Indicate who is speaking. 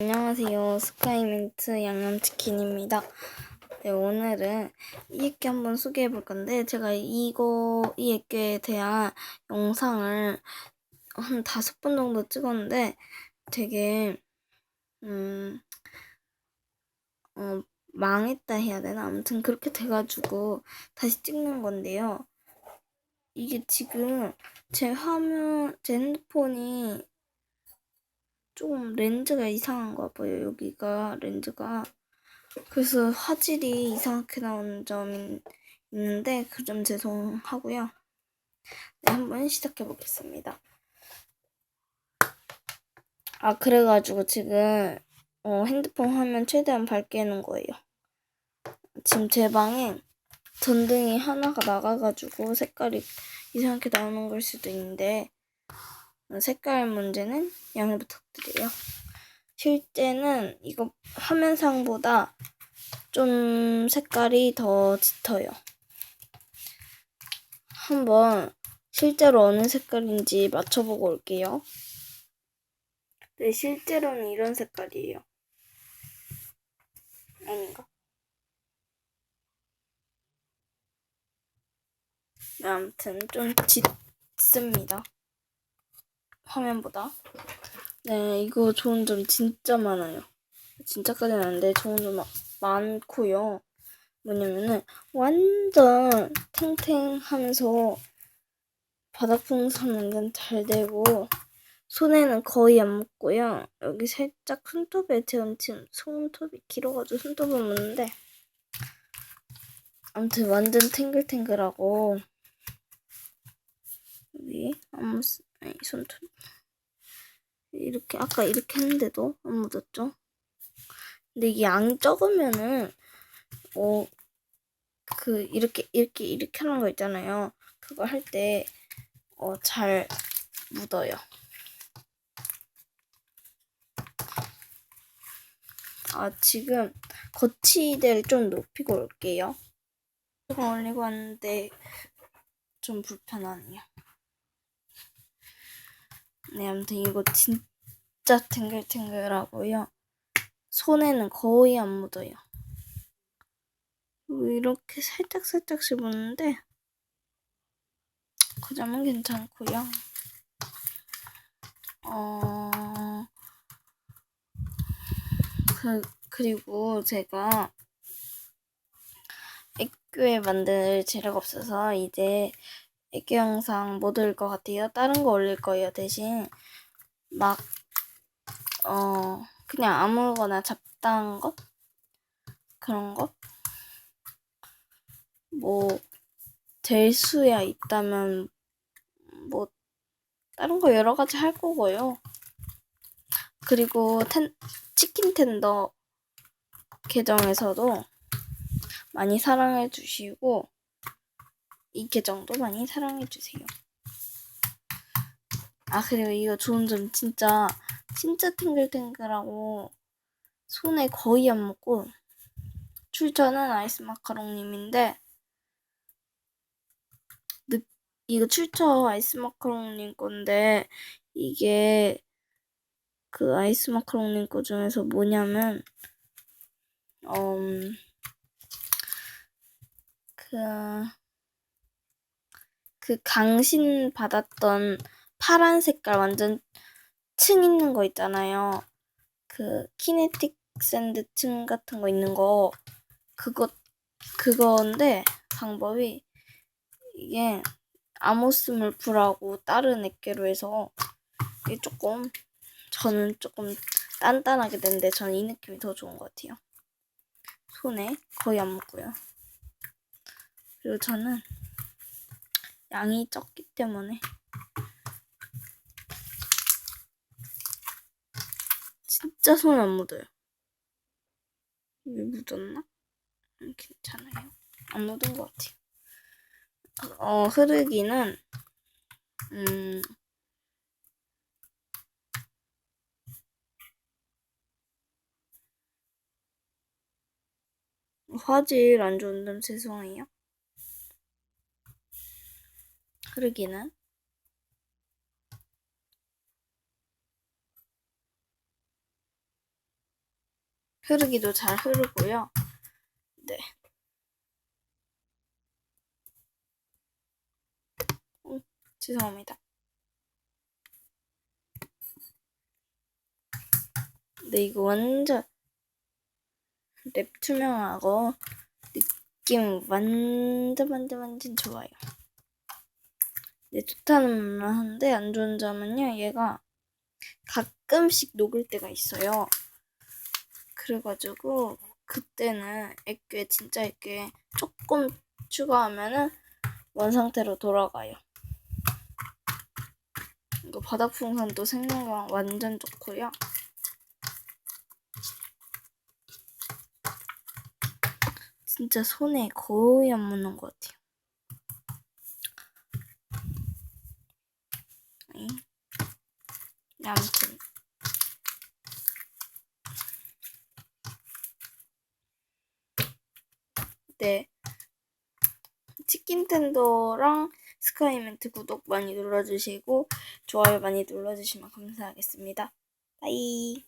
Speaker 1: 안녕하세요. 스카이민트 양념치킨입니다. 네, 오늘은 이 액기 한번 소개해 볼 건데, 제가 이거, 이 액기에 대한 영상을 한 다섯 번 정도 찍었는데, 되게, 음, 어, 망했다 해야 되나? 아무튼 그렇게 돼가지고 다시 찍는 건데요. 이게 지금 제 화면, 제 핸드폰이 조금 렌즈가 이상한가 봐요. 여기가 렌즈가. 그래서 화질이 이상하게 나오는 점이 있는데 그 점 죄송하고요. 네, 한번 시작해 보겠습니다. 아, 그래가지고 지금 어, 핸드폰 화면 최대한 밝게 해놓은 거예요. 지금 제 방에 전등이 하나가 나가가지고 색깔이 이상하게 나오는 걸 수도 있는데 색깔 문제는 양해 부탁드려요. 실제는 이거 화면상보다 좀 색깔이 더 짙어요. 한번 실제로 어느 색깔인지 맞춰보고 올게요. 네, 실제로는 이런 색깔이에요. 아닌가? 네, 아무튼 좀 짙습니다. 화면보다. 네, 이거 좋은 점 진짜 많아요. 진짜까지는 아닌데 좋은 점 많고요. 뭐냐면은 완전 탱탱하면서 바닥 풍선 완전 잘 되고 손에는 거의 안 묻고요. 여기 살짝 손톱에 제가 지금 손톱이 길어가지고 손톱을 묻는데 아무튼 완전 탱글탱글하고 여기 아무 아니 손톱 이렇게 아까 이렇게 했는데도 안 묻었죠? 근데 이게 양이 적으면은 어 그 이렇게 이렇게 이렇게 하는 거 있잖아요. 그거 할 때 어 잘 묻어요. 아 지금 거치대를 좀 높이고 올게요. 조금 올리고 왔는데 좀 불편하네요. 네, 아무튼 이거 진짜 탱글탱글하고요. 손에는 거의 안 묻어요. 이렇게 살짝살짝씩 묻는데 그 점은 괜찮고요. 어... 그, 그리고 제가 애교에 만들 재료가 없어서 이제 애교 영상 못 올릴 것 같아요. 다른 거 올릴 거예요. 대신 막 어 그냥 아무거나 잡다한 것 그런 것 뭐 될 수야 있다면 뭐 다른 거 여러 가지 할 거고요. 그리고 텐, 치킨 텐더 계정에서도 많이 사랑해 주시고 이 계정도 많이 사랑해 주세요. 아 그리고 이거 좋은 점 진짜 진짜 탱글탱글하고 손에 거의 안 묻고 출처는 아이스 마카롱님인데 이거 출처 아이스 마카롱님 건데 이게 그 아이스 마카롱님 거 중에서 뭐냐면 음, 그, 그 강신 받았던 파란 색깔 완전 층 있는 거 있잖아요. 그 키네틱 샌드 층 같은 거 있는 거 그거 그건데 방법이 이게 아모스물 풀하고 다른 액계로 해서 이게 조금 저는 조금 단단하게 되는데 저는 이 느낌이 더 좋은 것 같아요. 손에 거의 안 묻고요. 그리고 저는 양이 적기 때문에 진짜 손에 안 묻어요. 이게 묻었나? 음, 괜찮아요. 안 묻은 것 같아요. 어, 흐르기는, 음, 화질 안 좋은 점 죄송해요. 흐르기는 흐르기도 잘 흐르고요. 네. 음, 죄송합니다. 네, 이거 완전 랩 투명하고 느낌 완전 완전 완전 좋아요. 네, 좋다는 말 하는데 안 좋은 점은요, 얘가 가끔씩 녹을 때가 있어요. 그래가지고 그때는 액괴 진짜 액괴 조금 추가하면은 원상태로 돌아가요. 이거 바닥 풍선도 생명광 완전 좋고요. 진짜 손에 거의 안 묻는 것 같아요. 네. 네, 아무튼 네. 치킨텐더랑 스카이멘트 구독 많이 눌러주시고 좋아요 많이 눌러주시면 감사하겠습니다. 바이